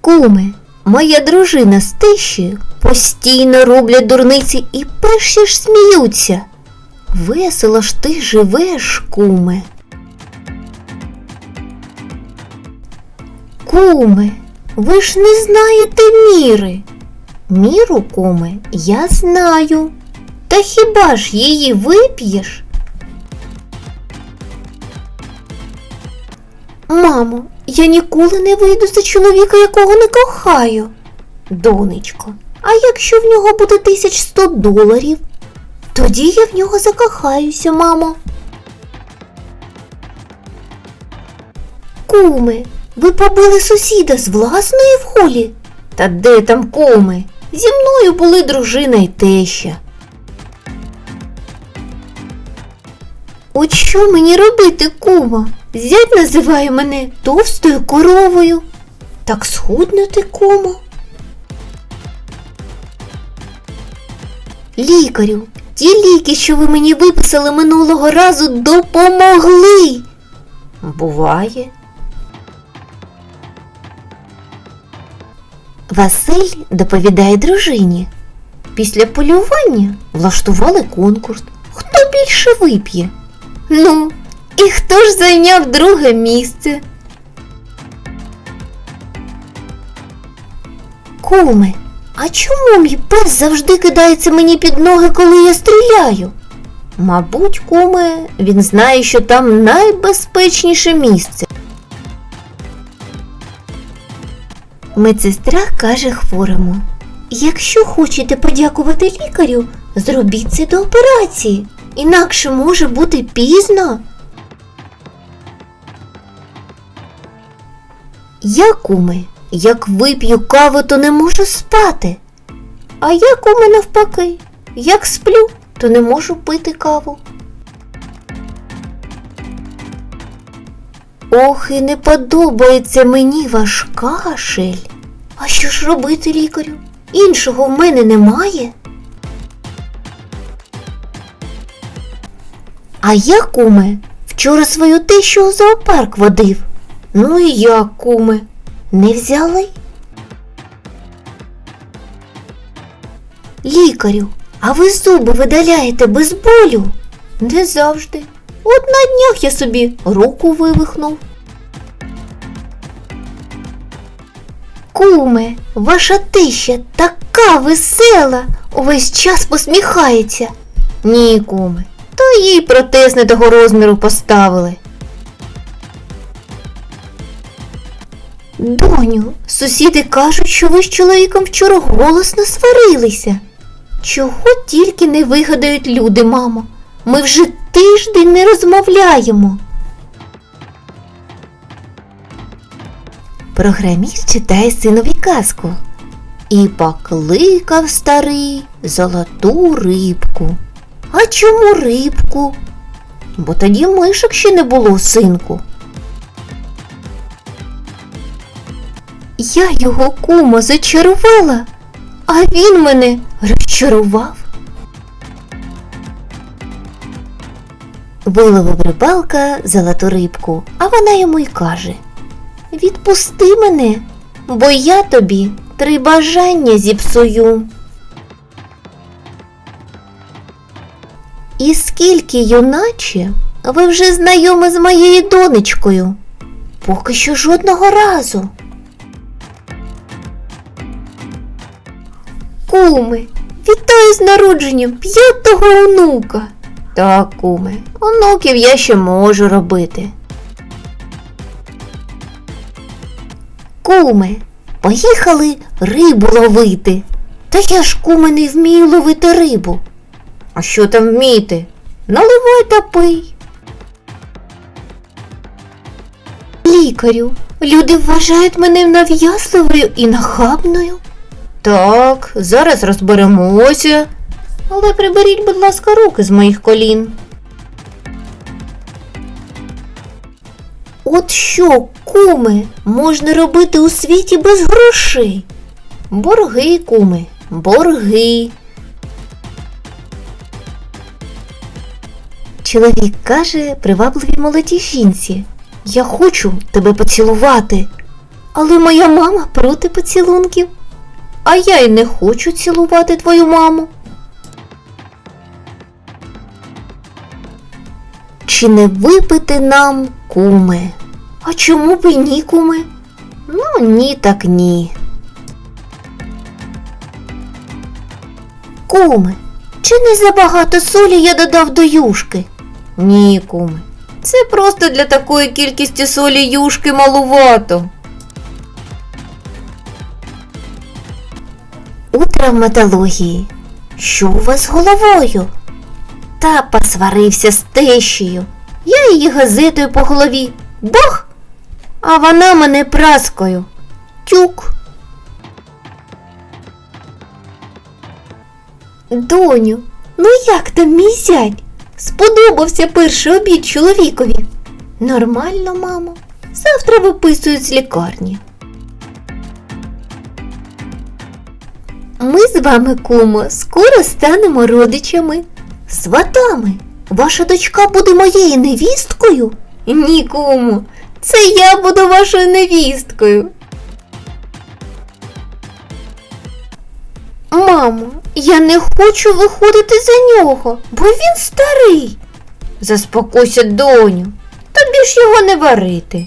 Куме, моя дружина з тиші постійно роблять дурниці і перші ж сміються. Весело ж ти живеш, куме. Куме, ви ж не знаєте міри. Міру, куме, я знаю. Та хіба ж її вип'єш? Мамо, я ніколи не вийду за чоловіка, якого не кохаю. Донечко, а якщо в нього буде 1100 доларів? Тоді я в нього закохаюся, мамо. Куми, ви побили сусіда з власної волі? Та де там куми? Зі мною були дружина і теща. От що мені робити, кума? Зять називає мене товстою коровою. Так схуднути, кумо. Лікарю, ті ліки, що ви мені виписали минулого разу, допомогли. Буває. Василь доповідає дружині. Після полювання влаштували конкурс. Хто більше вип'є? Ну, і хто ж зайняв друге місце? Куме, а чому мій пес завжди кидається мені під ноги, коли я стріляю? Мабуть, куме, він знає, що там найбезпечніше місце. Медсестра каже хворому. Якщо хочете подякувати лікарю, зробіть це до операції, інакше може бути пізно. Я, куми, як вип'ю каву, то не можу спати. А я, куми, навпаки, як сплю, то не можу пити каву. Ох, і не подобається мені ваш кашель. А що ж робити, лікарю? Іншого в мене немає. А я, куме, вчора свою тещу у зоопарк водив. Ну і як, куме, не взяли? Лікарю, а ви зуби видаляєте без болю? Не завжди. От на днях я собі руку вивихнув. Куме, ваша тища така весела, увесь час посміхається. Ні, куме, то їй протез не того розміру поставили. Доню, сусіди кажуть, що ви з чоловіком вчора голосно сварилися. Чого тільки не вигадають люди, мамо. Ми вже тиждень не розмовляємо. Програміст читає синові казку. І покликав старий золоту рибку. А чому рибку? Бо тоді мишок ще не було, синку. Я його кума зачарувала, а він мене розчарував. Виловив рибалка золоту рибку, а вона йому й каже Відпусти мене, бо я тобі три бажання зіпсую. І скільки, юначе, ви вже знайомі з моєю донечкою? Поки що жодного разу. Куми, вітаю з народженням п'ятого онука. Так, куми, онуків я ще можу робити. Куми, поїхали рибу ловити. Та я ж куми не вмію ловити рибу. А що там вміти? Наливай та пий. Лікарю, люди вважають мене нав'язливою і нахабною. Так, зараз розберемося. Але приберіть, будь ласка, руки з моїх колін. От що, куми, можна робити у світі без грошей? Борги, куми, борги. Чоловік каже привабливій молодій жінці. Я хочу тебе поцілувати. Але моя мама проти поцілунків. А я й не хочу цілувати твою маму. Чи не випити нам, куме? А чому б і ні, куме? Ну, ні, так ні. Куме, чи не забагато солі я додав до юшки? Ні, куме. Це просто для такої кількості солі юшки малувато. Травматології. Що у вас з головою? Та посварився з тещею. Я її газетою по голові. Бах! А вона мене праскою. Тюк. Доню, ну як там мій зять? Сподобався перший обід чоловікові. Нормально, мамо. Завтра виписують з лікарні. Ми з вами, кумо, скоро станемо родичами. Сватами. Ваша дочка буде моєю невісткою? Ні, кумо, це я буду вашою невісткою. Мамо, я не хочу виходити за нього, бо він старий. Заспокойся, доню, тобі ж його не варити.